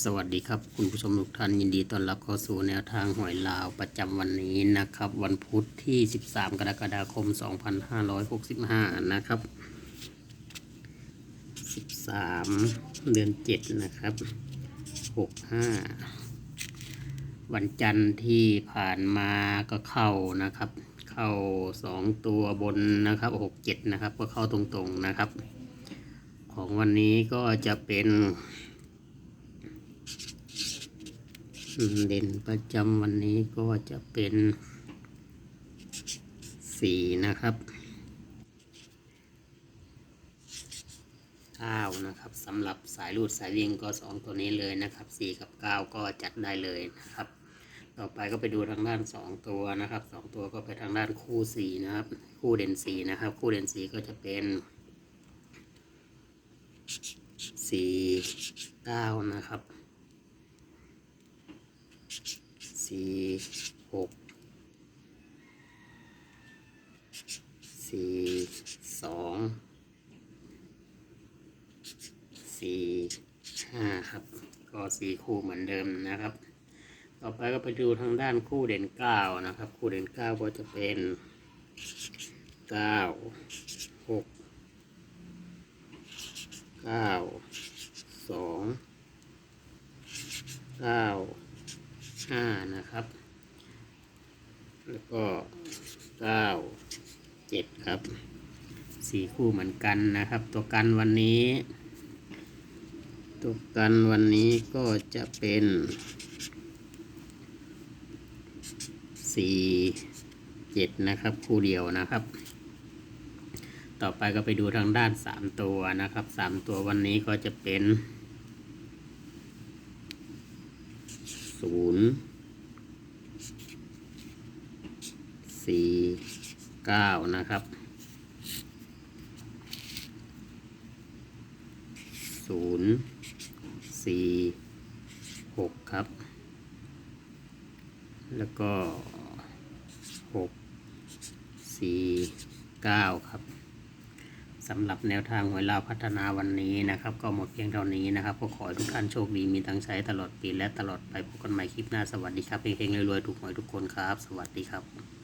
สวัสดีครับ คุณผู้ชมทุกท่านยินดีต้อนรับเข้าสู่แนวทางหวยลาวประจำวันนี้นะครับ วันพุธที่ 13 กรกฎาคม 2565 นะครับ 13 เดือน 7 นะครับ 65 วันจันทร์ที่ผ่านมาก็เข้านะครับ เข้า 2 ตัวบนนะครับ 67 นะครับ ก็เข้าตรงๆนะครับ ของวันนี้ก็จะเป็น เด่นประจำวันนี้ก็จะเป็นสี่นะครับเก้านะครับสำหรับสายรูดสายวิ่งก็สองตัวนี้เลยนะครับสี่กับเก้าก็จัดได้เลยนะครับ ต่อไปก็ไปดูทางด้านสองตัวนะครับสองตัวก็ไปทางด้านคู่สี่นะครับ คู่เด่นสี่นะครับ คู่เด่นสี่ก็จะเป็นสี่เก้านะครับ สี่หกสี่สองสี่ห้าครับ ก็สี่คู่เหมือนเดิมนะครับ ต่อไปก็ไปดูทางด้านคู่เด่นเก้านะครับ คู่เด่นเก้าก็จะเป็นเก้าหกเก้าสองเก้า ห้านะครับ แล้วก็เก้าเจ็ดครับสี่คู่เหมือนกันนะครับ ตัวกันวันนี้ ตัวกันวันนี้ก็จะเป็นสี่เจ็ดนะครับ คู่เดียวนะครับ ต่อไปก็ไปดูทางด้านสามตัวนะครับสามตัววันนี้ก็จะเป็น ศูนย์สี่เก้านะครับศูนย์สี่หกครับ แล้วก็หกสี่เก้าครับ สำหรับแนวทางหวยลาวพัฒนาวันนี้นะครับ ก็หมดเพียงเท่านี้นะครับก็ขอให้ทุกท่านโชคดีมีตังใช้ตลอดปีและตลอดไปพบกันใหม่คลิปหน้าสวัสดีครับเฮงๆรวยๆถูกหวยทุกคนครับ สวัสดีครับ